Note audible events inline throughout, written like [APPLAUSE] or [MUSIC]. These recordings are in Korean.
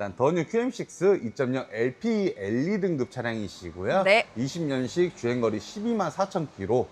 일단 더뉴 QM6 2.0 LP LE 등급 차량이시고요. 네. 20년식 주행거리 12만 4천 킬로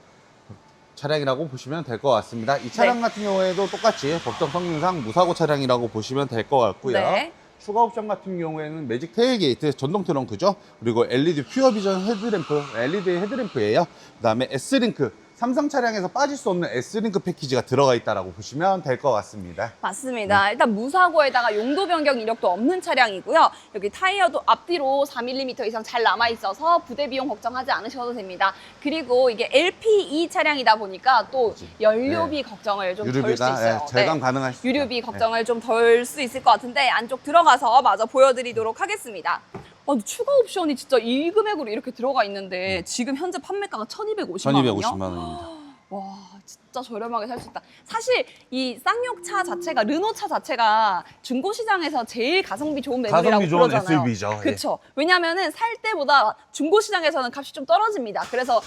차량이라고 보시면 될 것 같습니다. 이 차량 네. 같은 경우에도 똑같이 법정 성능상 무사고 차량이라고 보시면 될 것 같고요. 네. 추가 옵션 같은 경우에는 매직 테일 게이트, 전동 트렁크죠. 그리고 LED 퓨어 비전 헤드램프, LED 헤드램프예요. 그다음에 S링크, 삼성 차량에서 빠질 수 없는 S링크 패키지가 들어가 있다라고 보시면 될 것 같습니다. 맞습니다. 일단 무사고에다가 용도 변경 이력도 없는 차량이고요. 여기 타이어도 앞뒤로 4mm 이상 잘 남아 있어서 부대 비용 걱정하지 않으셔도 됩니다. 그리고 이게 LPE 차량이다 보니까 또 연료비 걱정을 좀 덜 수 있어요. 예, 절감 네. 가능하시죠. 네. 유류비 걱정을 좀덜 수 있을 것 같은데 안쪽 들어가서 마저 보여드리도록 하겠습니다. 어, 근데 추가 옵션이 진짜 이 금액으로 이렇게 들어가 있는데 지금 현재 판매가가 1,250만 원이요? 1250만 원입니다. 와 진짜 저렴하게 살 수 있다. 사실 이 쌍용차 자체가 르노 차 자체가 중고 시장에서 제일 가성비 좋은 매물이라고 가성비 좋은 그러잖아요. SUV 죠. 예. 그렇죠. 왜냐하면은 살 때보다 중고 시장에서는 값이 좀 떨어집니다. 그래서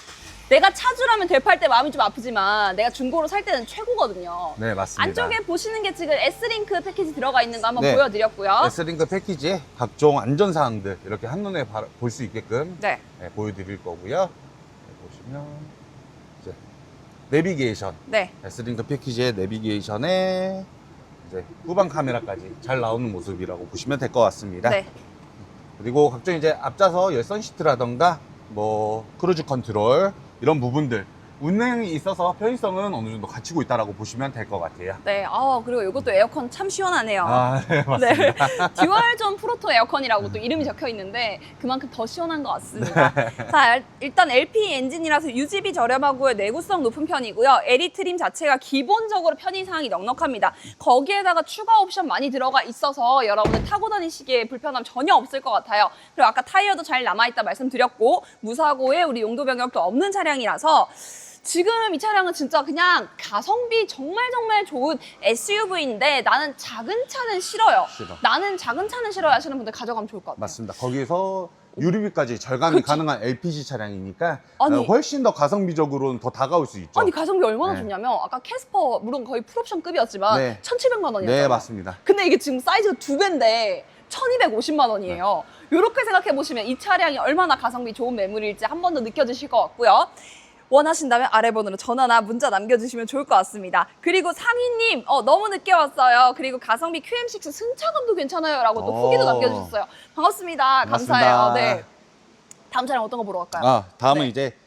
내가 차주라면 대팔 때 마음이 좀 아프지만 내가 중고로 살 때는 최고거든요. 네, 맞습니다. 안쪽에 보시는 게 지금 S링크 패키지 들어가 있는 거 한번 네. 보여드렸고요. S링크 패키지에 각종 안전사항들 이렇게 한눈에 볼 수 있게끔 네. 네, 보여드릴 거고요. 네, 보시면 이제 내비게이션, 네. S링크 패키지의 내비게이션에 이제 후방 카메라까지 잘 나오는 모습이라고 보시면 될 것 같습니다. 네. 그리고 각종 이제 앞좌석 열선 시트라던가 뭐 크루즈 컨트롤 이런 부분들 운행이 있어서 편의성은 어느 정도 갖추고 있다라고 보시면 될 것 같아요. 네. 아, 그리고 이것도 에어컨 참 시원하네요. 아, 네, 맞습니다. [LAUGHS] 네. 듀얼존 프로토 에어컨이라고 또 이름이 적혀 있는데 그만큼 더 시원한 것 같습니다. 자, 일- 일단 LP 엔진이라서 유지비 저렴하고요. 내구성 높은 편이고요. 에리 트림 자체가 기본적으로 편의 사항이 넉넉합니다. 거기에다가 추가 옵션 많이 들어가 있어서 여러분들 타고 다니시기에 불편함 전혀 없을 것 같아요. 그리고 아까 타이어도 잘 남아 있다 말씀드렸고 무사고에 우리 용도 변경도 없는 차량이라서 지금 이 차량은 진짜 그냥 가성비 정말 정말 좋은 SUV인데 나는 작은 차는 싫어요. 싫어. 나는 작은 차는 싫어요 하시는 분들 가져가면 좋을 것 같아요. 맞습니다. 거기서 유류비까지 절감이 그쵸. 가능한 LPG 차량이니까 아니. 어, 훨씬 더 가성비적으로는 더 다가올 수 있죠. 아니 가성비 얼마나 네. 좋냐면 아까 캐스퍼 물론 거의 풀옵션급이었지만 네. 1,700만 원이었어요. 네, 맞습니다. 근데 이게 지금 사이즈가 두 배인데 1,250만 원이에요. 네. 이렇게 생각해 보시면 이 차량이 얼마나 가성비 좋은 매물일지 한 번 더 느껴지실 것 같고요. 원하신다면 아래 번호로 전화나 문자 남겨주시면 좋을 것 같습니다. 그리고 상희님, 어, 너무 늦게 왔어요. 그리고 가성비 QM6 승차감도 괜찮아요. 라고 또 오. 후기도 남겨주셨어요. 반갑습니다. 반갑습니다. 감사해요. 네. 다음 차량 어떤 거 보러 갈까요? 아, 다음은 네. 이제